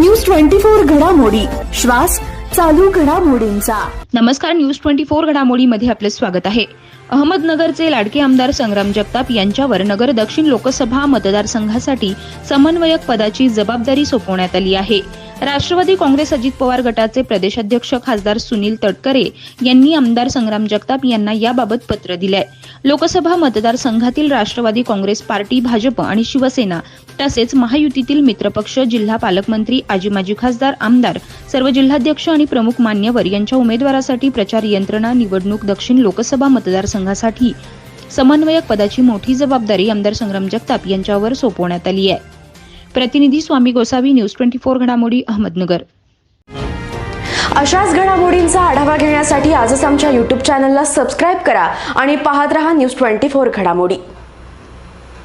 News twenty four घडामोडी. श्वास चालू घडामोडींचा. नमस्कार न्यूज ट्वेंटी फोर घडामोडीमध्ये आपले स्वागत आहे. अहमदनगरचे लाडके आमदार संग्राम जगताप यांच्यावर नगर दक्षिण लोकसभा मतदारसंघासाठी समन्वयक पदाची जबाबदारी सोपवण्यात आली आहे. राष्ट्रवादी काँग्रेस अजित पवार गटाचे प्रदेशाध्यक्ष खासदार सुनील तटकरे यांनी आमदार संग्राम जगताप यांना याबाबत पत्र दिलंय. लोकसभा मतदारसंघातील राष्ट्रवादी काँग्रेस पार्टी भाजप आणि शिवसेना तसेच महायुतीतील मित्रपक्ष जिल्हा पालकमंत्री आजी माजी खासदार आमदार सर्व जिल्हाध्यक्ष आणि प्रमुख मान्यवर यांच्या उमेदवारासाठी प्रचार यंत्रणा निवडणूक दक्षिण लोकसभा मतदारसंघासाठी समन्वयक पदाची मोठी जबाबदारी आमदार संग्राम जगताप यांच्यावर सोपवण्यात आली आहे. प्रतिनिधी Swami Gosavi news twenty four घडामोडी अहमदनगर. अशाच घडामोडींचा आढावा घेण्यासाठी आजच आमच्या युट्यूब चॅनलला सबस्क्राईब करा आणि पाहत रहा न्यूज ट्वेंटी फोर घडामोडी.